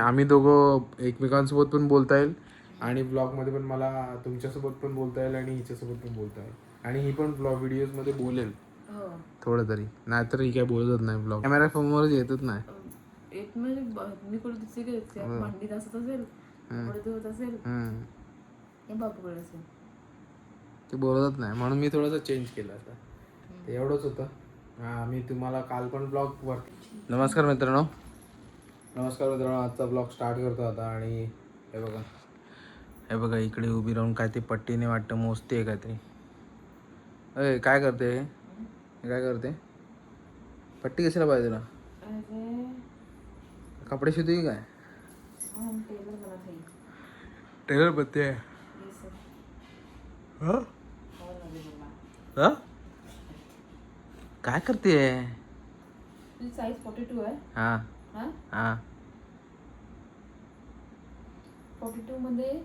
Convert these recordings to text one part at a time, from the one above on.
आम्ही दोघं एकमेकांसोबत पण बोलता येईल आणि ब्लॉगमध्ये पण मला तुमच्यासोबत पण बोलता येईल आणि हिच्यासोबत पण बोलता येईल. आणि ही पण ब्लॉग व्हिडिओजमध्ये बोलेल. हो. थोडं तरी. नाहीतर ही काय बोलतच नाही ब्लॉग कॅमेरा समोरच येतच नाही. एक म्हणजे ब- मी कुठे दिसते की त्या मांडीत असत असेल कुठे होत असेल हम्म. बापूकडे असेल. ते बोलतच नाही. म्हणून मी थोडंसं चेंज केलं आता. ते एवढंच होतं. हा, मी तुम्हाला काल पण ब्लॉग वर नमस्कार मित्रांनो. नमस्कार मित्रांनो आजचा ब्लॉग स्टार्ट करतो आता आणि हे बघा. हे बघा इकडे उभी राहून काय ते पट्टीने वाटतं मोजते आहे काहीतरी अय काय करते? हे? काय करते? पट्टी कशाला पाहिजे तुला? अरे. कपडे शिवते की काय? हा, टेलर हे? हा? हो हा? काय करते? साईज फोर्टी टू आहे. हा. हा? हा. फोर्टी टू मध्ये?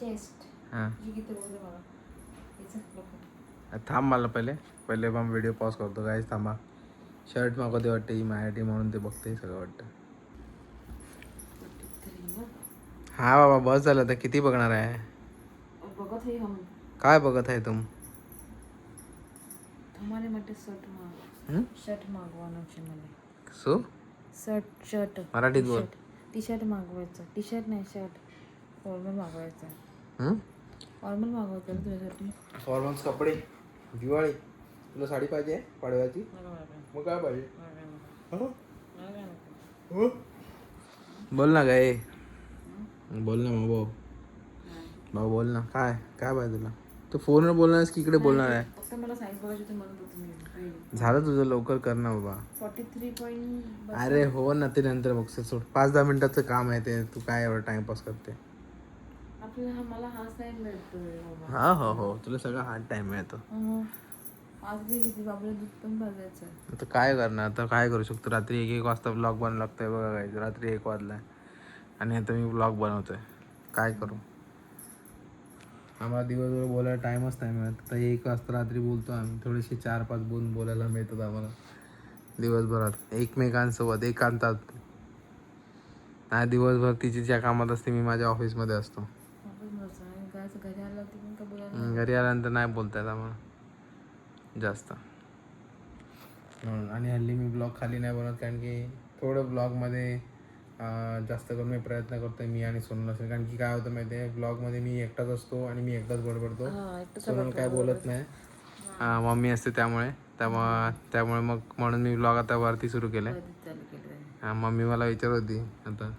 चेस्ट हा. मला. थांब मला पहिले. पहिले मग व्हिडिओ पॉज करतो. काहीच थांबा. शर्ट मागवते वाटते ही माझ्यासाठी म्हणून ते बघते सगळं वाटतं. हा बाबा बस झालं. तर किती बघणार आहे? काय बघत आहे तुम? મને માટે શર્ટ માગ शर्ट शर्ट मराठीत बोल. टी शर्ट मागवायचं. टी शर्ट नाही शर्ट फॉर्मल मागवायचं. फॉर्मल मागवायचं तुझ्यासाठी. फॉर्मल कपडे. दिवाळी. तुला साडी पाहिजे पाडव्याची? मग काय पाहिजे? बोल ना काय बोल ना मग भाऊ. भाऊ बोल ना. काय? काय पाहिजे तुला? तू फोनवर बोलणार की इकडे बोलणार आहे? मला बघायची होती झालं तुझं लवकर कर ना बाबा. फॉर्टी थ्री पॉईंट अरे हो ना ते नंतर बघ सोड. पाच दहा मिनिटाचं काम आहे ते. तू काय एवढं टाइमपास करते? आपल्याला हा मला हाच हा हो हो. तुला सगळं हार्ड टाइम मिळतो. हं. आज बी किती बाबा दूध पण भाजायचं आता काय करणार? आता काय करू शकतो? रात्री एक एक वाजता ब्लॉग बनवं लागतंय बघा काय रात्री एक वाजलाय. आणि आता मी ब्लॉग बनवतोय. काय करू? आम्हाला दिवसभर बोलायला टाईमच नाही मिळत. आता एक वाजता रात्री बोलतो आम्ही. थोडेसे चार पाच बोलून बोलायला मिळतात आम्हाला. दिवसभरात. एकमेकांसोबत एकांतात. नाही दिवसभर तिची ज्या कामात असते मी माझ्या ऑफिसमध्ये असतो. घरी आल्यानंतर नाही बोलता येत आम्हाला. जास्त. आणि हल्ली मी ब्लॉग खाली नाही बनवत कारण की थोडं ब्लॉगमध्ये जास्त करून मी प्रयत्न करतो मी आणि सोनल असेल. कारण की काय होतं माहिती आहे ब्लॉगमध्ये मी एकटाच असतो आणि मी एकटाच बडबडतो. सोनल काय बोलत नाही. मम्मी असते त्यामुळे. त्यामुळे त्यामुळे मग म्हणून मी ब्लॉग आता वरती सुरू केले. हा, मम्मी मला विचारत होती आता.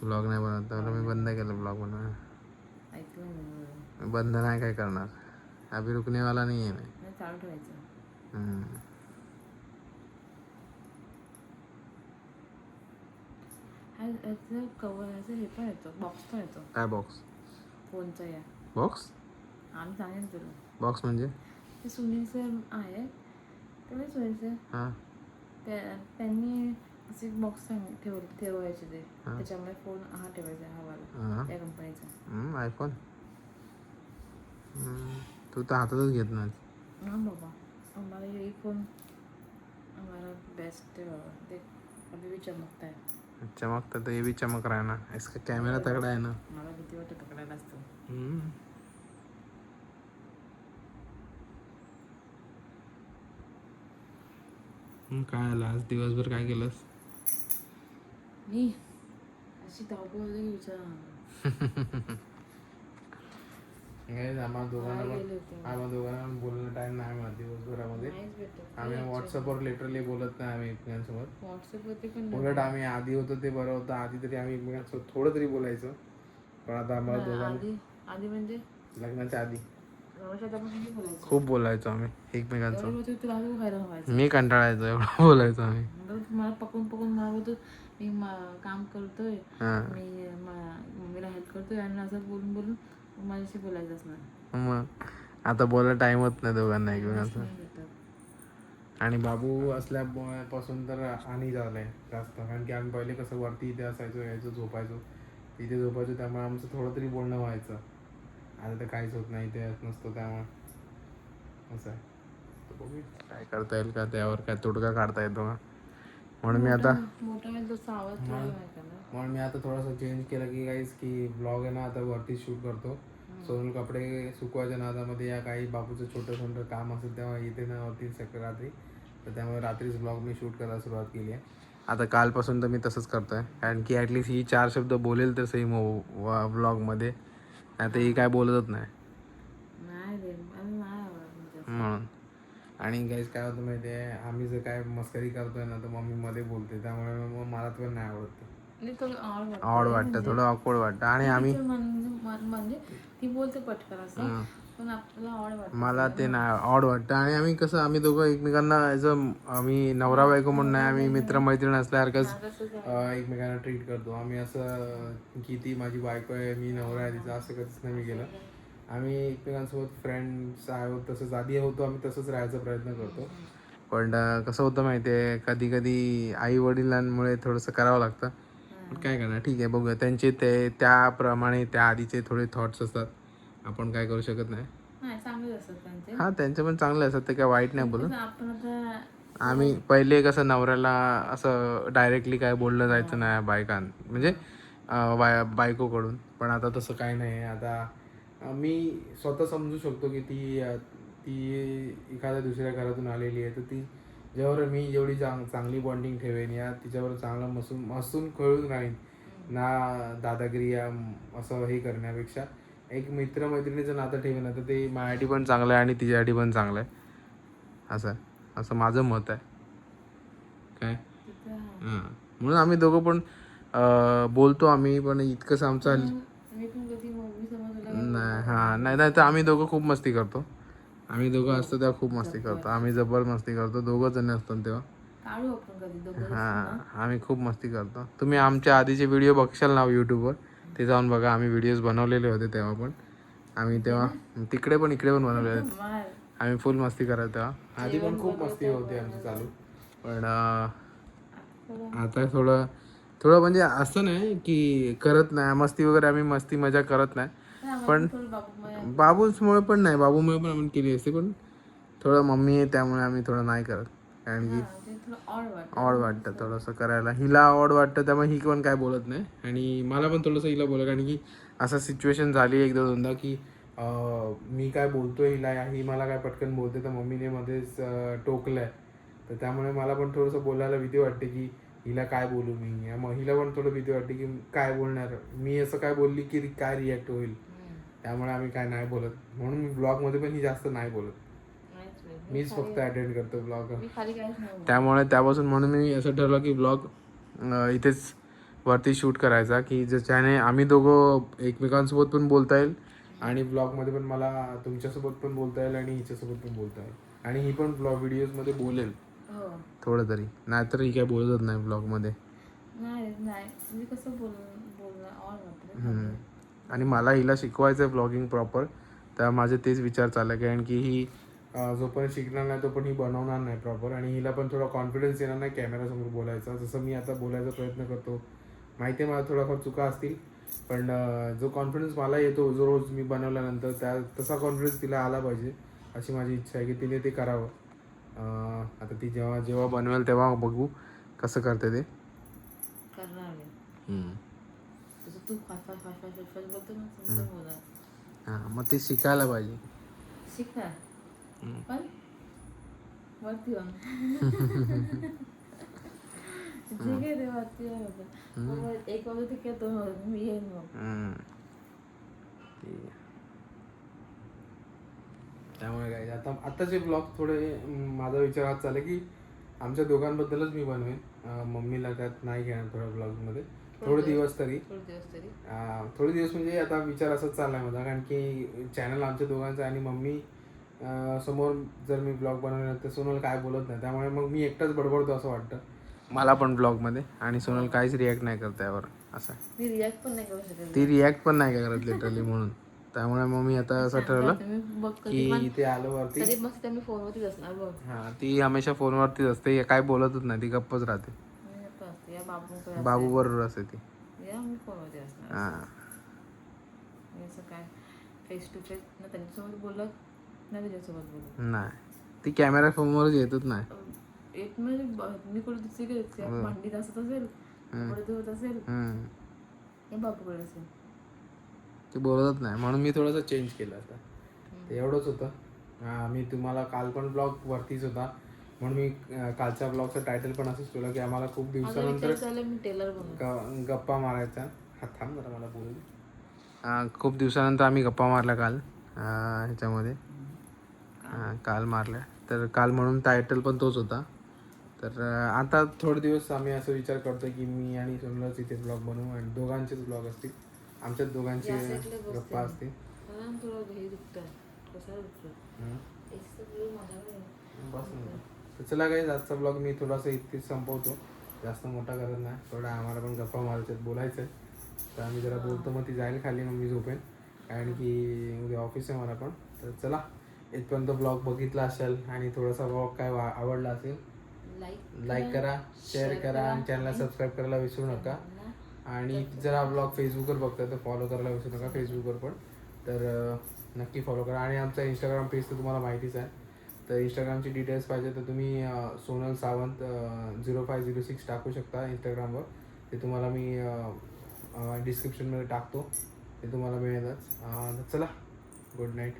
ब्लॉग नाही. बनवत. तर मी बंद केलं ब्लॉग मी बंद नाही काय करणार. अभि रुकनेवाला नाही आहे मी नाही चालू ठेवायचं हम्म. हा याचं कवर याचं हे पण येतो बॉक्स पण येतो. काय बॉक्स फोनचा या? बॉक्स आम्ही सांगेन तुला. बॉक्स म्हणजे? ते सुनील सर आहे ते सुनील सर हां. त्या त्यांनी असे बॉक्स ठेव ठेवायचे ते. त्याच्यामुळे फोन हा ठेवायचा हा वाला हां. त्या कंपनीचा आयफोन तू तर हातातच घेत नाही हा बाबा. हमारा यही फोन हमारा बेस्ट है देख अभी चमकता है चमकता तो ये भी चमक रहा है ना इसका कैमरा तगड़ा है ना. मला भीती वाटते पकडायला असतो. हम्म. काय आलं? आज दिवसभर काय केलंस? मी अशी धावपळ होते की विचार. आम्हाला दोघांना पण आम्हाला दोघांना पण बोलायला टाइम नाही मला दिवसभरामध्ये. आम्ही व्हॉट्सअपवर लिटरली बोलत नाही आम्ही एकमेकांसोबत. व्हॉट्सअपवरती पण उलट आम्ही आधी होतो ते बरं होतं आधी तरी आम्ही एकमेकांसोबत थोडं तरी बोलायचो. पण आता आम्हाला दोघांना आधी आधी म्हणजे लग्नाच्या आधी. लग्नाच्या आधी आपण किती बोलायचो? खूप बोलायचो आम्ही एकमेकांसोबत. तुला व्हायचं मी कंटाळायचो एवढं बोलायचो आम्ही. नंतर मला पकडून पकडून बोलतो मी मा- काम करतोय. हां. मी मा- मम्मीला हेल्प करतोय आणि असं बोलून बोलून माझ्याशी बोलायचंच नाही मग आता बोलायला टाइम होत नाही दोघांना एकमेकांचा. आणि बाबू असल्यापासून तर आणि झालंय जास्त. कारण की आम्ही पहिले कसं वरती इथे असायचो यायचो झोपायचो. तिथे झोपायचो त्यामुळे आमचं थोडं तरी बोलणं व्हायचं. आता तर काहीच होत नाही इथे नसतो त्यामुळे. असं आहे. बघू काय करता येईल का त्यावर काय तोडगा काढता येतो का? म्हणून मी आता म्हणून मी आता थोडासा चेंज केला की काहीच की ब्लॉग आहे ना आता वरती शूट करतो. सोनल कपडे सुकवायच्या नादामध्ये या काही बाबूचं छोटं छोटं काम असेल तेव्हा येते ना वरती सकाळ रात्री. तर त्यामुळे रात्रीच ब्लॉग मी शूट करायला सुरुवात केली आहे. आता कालपासून तर मी तसंच करतोय. कारण की ॲटलिस्ट ही चार शब्द बोलेल तर सही ब्लॉगमध्ये तर ही काय बोलतच नाही. म्हणजे. म्हणून. आणि गाईज काय होतं माहिती आहे आम्ही जर काय मस्करी करतोय ना तर मम्मी मध्ये बोलते. त्यामुळे मग मला पण नाही आवडत. आवड वाटतं. वाटतं थोडं ऑकवर्ड वाटतं. आणि आम्ही म्हणजे मन- म्हणजे ती बोलते पटकन असं. मला ते नाही आवड वाटतं. आणि आम्ही कसं आम्ही दोघं एकमेकांना ॲज अ आम्ही नवरा बायको म्हणून नाही आम्ही मित्रमैत्रीण असल्यासारखंच एकमेकांना ट्रीट करतो. आम्ही असं की ती माझी बायको आहे मी नवरा आहे तिचा असं कधीच नाही मी केलं. आम्ही एकमेकांसोबत फ्रेंड्स आहोत तसंच आधी होतो आम्ही तसंच राहायचा प्रयत्न करतो. पण कसं होतं माहिती आहे कधी कधी आई वडिलांमुळे थोडंसं करावं लागतं. पण काय करणार ठीक आहे बघूया. त्यांचे ते त्याप्रमाणे त्या आधीचे थोडे थॉट्स असतात. आपण काय करू शकत नाही. हा त्यांचे. पण चांगले असतात ते काय वाईट नाही बोलत. आम्ही पहिले कसं नवऱ्याला असं डायरेक्टली काय बोललं जायचं नाही बायकां म्हणजे बाय बायकोकडून. पण आता तसं काही नाही. आता मी स्वतः समजू शकतो की ती ती एखाद्या दुसऱ्या घरातून आलेली आहे. तर ती जेव्हा मी जेवढी चांग चांगली बॉन्डिंग ठेवेन या तिच्यावर चांगला मसून मसून कळून राहीन. ना दादागिरी या असं हे करण्यापेक्षा. एक मित्रमैत्रिणीचं नातं ठेवेन तर ते माझ्यासाठी पण चांगलं आहे आणि तिच्यासाठी पण चांगलं आहे. असं असं माझं मत आहे. काय? हां. म्हणून आम्ही दोघं पण बोलतो आम्ही पण इतकंच आमचा नाही हां नाही नाही तर आम्ही दोघं खूप मस्ती करतो. आम्ही दोघं असतो तेव्हा खूप मस्ती करतो. आम्ही जबर मस्ती करतो दोघं जण असतो तेव्हा. हां आम्ही खूप मस्ती करतो. तुम्ही आमच्या आधीचे व्हिडिओ बघशाल ना यूट्यूबवर ते जाऊन बघा आम्ही व्हिडिओज बनवलेले होते तेव्हा पण. आम्ही तेव्हा तिकडे पण इकडे पण बनवलेले आहेत मार आम्ही फुल मस्ती करायचो तेव्हा. आधी पण खूप मस्ती होती आमची चालू. पण आता थोडं थोडं म्हणजे असं नाही की करत नाही. मस्ती वगैरे आम्ही मस्ती मजा करत नाही. पण बाबूचमुळे पण नाही बाबूमुळे पण आम्ही केली असते पण थोडं मम्मी आहे त्यामुळे आम्ही थोडं नाही करत. कारण की ऑड वाटत. थोडंसं करायला. हिला आवड वाटतं त्यामुळे ही पण काय बोलत नाही. आणि मला पण थोडंसं हिला बोला कारण की असं सिच्युएशन झाली एकदा दोनदा की मी काय बोलतोय हिला ही मला काय पटकन बोलते तर मम्मीने मध्येच अं, टोकलंय. तर त्यामुळे मला पण थोडंसं बोलायला भीती वाटते की हिला काय बोलू मी. या मग हिला पण थोडं भीती वाटते की काय बोलणार. मी असं काय बोलली की काय रिॲक्ट होईल. त्यामुळे आम्ही काय नाही बोलत. म्हणून मी ब्लॉगमध्ये पण ही जास्त नाही बोलत. मीच फक्त अटेंड करतो ब्लॉग. त्यामुळे त्यापासून म्हणून मी असं ठरवलं की ब्लॉग इथेच वरती शूट करायचा की ज्याच्याने आम्ही दोघं एकमेकांसोबत पण बोलता येईल आणि ब्लॉगमध्ये पण मला तुमच्यासोबत पण बोलता येईल आणि हिच्यासोबत पण बोलता येईल. आणि ही पण ब्लॉग व्हिडिओजमध्ये बोलेल. हो. थोडं तरी. नाहीतर ही काय बोलतच नाही ब्लॉगमध्ये. नाही कसं बोल बोलणं ऑड वाटत रे. आणि मला हिला शिकवायचं आहे ब्लॉगिंग प्रॉपर तर माझे तेच विचार चालले कारण की ही अं, जोपर्यंत शिकणार नाही तोपर्यंत ही बनवणार नाही प्रॉपर आणि हिला पण थोडा कॉन्फिडन्स येणार नाही कॅमेरासमोर बोलायचा. जसं मी आता बोलायचा प्रयत्न करतो. माहिती आहे मला थोडाफार चुका असतील पण जो कॉन्फिडन्स मला येतो जो रोज मी बनवल्यानंतर त्या तसा कॉन्फिडन्स तिला आला पाहिजे अशी माझी इच्छा आहे की तिने ते करावं. आता ती जेव्हा जेव्हा बनवेल तेव्हा बघू कसं करते ते. करणार तू fast fast fast fast fast fast बोलतो ना समजून बोला हां मग ते शिकायला पाहिजे. शिकणार हम्म. पण वरती जाऊन जे काय ते वरती जाऊन होतं. मग एक वाजता ते काय दोन वाजता मी येईन मग. हम्म. ठीक आहे. त्यामुळे काय आता आत्ताचे ब्लॉग थोडे अं, माझा विचार हाच चालला की आमच्या दोघांबद्दलच मी बनवेन. अं, मम्मीला त्यात नाही घेणार थोड्या ब्लॉगमध्ये थोडे दिवस तरी. थोडे दिवस तरी. अं, थोडे दिवस म्हणजे आता विचार असाच चाललाय माझा कारण की चॅनल आमच्या दोघांचं आणि मम्मी अं, समोर जर मी ब्लॉग बनवला तर सोनल काय बोलत नाही. त्यामुळे मग मी एकटाच बडबडतो असं वाटतं. मला पण ब्लॉगमध्ये आणि सोनल काहीच रिॲक्ट नाही करत त्यावर असं मी रिॲक्ट पण नाही करू शकत. ती रिॲक्ट पण नाही करत लिटरली म्हणून. त्यामुळे मग मी आता असं ठरवलं तुम्ही बघ कधी की इथे आलो वरती. तरी मस्त मी फोनवरतीच असणार बघ. हा ती हमेशा फोनवरतीच असते. काय बोलतच नाही. ती गप्पच राहते. बाबूकडे बाबू बरोबर असते ती. या मी फोनवरती असणार. हा. मी असं काय? फेस टू फेस ना त्यांच्यासोबत बोलत ना त्याच्यासोबत बोलत. नाही. ती कॅमेरा समोरच येतच नाही. एक म्हणजे मी कुठे त्या भांडीत असत असेल धुवत असेल. हे बापूकडे असेल. ते बोलतच नाही. म्हणून मी थोडंसं चेंज केलं आता. ते एवढंच होतं. मी तुम्हाला काल पण ब्लॉग वरतीच होता. म्हणून मी कालच्या ब्लॉगचं टायटल पण असंच ठेवलं की आम्हाला खूप दिवसानंतर गप्पा मारायचा हा थांब जरा मला बोलू खूप दिवसानंतर आम्ही गप्पा मारल्या काल ह्याच्यामध्ये. काल? मारल्या. तर काल म्हणून टायटल पण तोच होता. तर आता थोडे दिवस आम्ही असं विचार करतोय की मी आणि सोनलच इथे ब्लॉग बनवू आणि दोघांचेच ब्लॉग असतील. आमच्याच दोघांचे गप्पा असतील. बस. तर चला काही आजचा ब्लॉग मी थोडासा इतकेच संपवतो. जास्त मोठा करत नाही. थोडा आम्हाला पण गप्पा मारायच्यात बोलायचं तर आम्ही जरा बोलतो मग ती जाईल खाली मग मी झोपेन. कारण की उद्या ऑफिस आहे मला पण. तर चला इथपर्यंत ब्लॉग बघितला असेल आणि थोडासा ब्लॉग काय वा- आवडला असेल लाईक करा शेअर करा आणि चॅनलला सबस्क्राईब करायला विसरू नका. आणि जर हा ब्लॉग फेसबुकवर बघताय तर फॉलो करायला विसरू नका फेसबुकवर पण. तर नक्की फॉलो करा. आणि आमचा इंस्टाग्राम पेज तर तुम्हाला माहितीच आहे. तर इंस्टाग्रामची डिटेल्स पाहिजे तर तुम्ही Sonal Sawant zero five zero six टाकू शकता इंस्टाग्रामवर ते तुम्हाला मी डिस्क्रिप्शनमध्ये टाकतो. ते तुम्हाला मिळेलच. तर चला गुड नाईट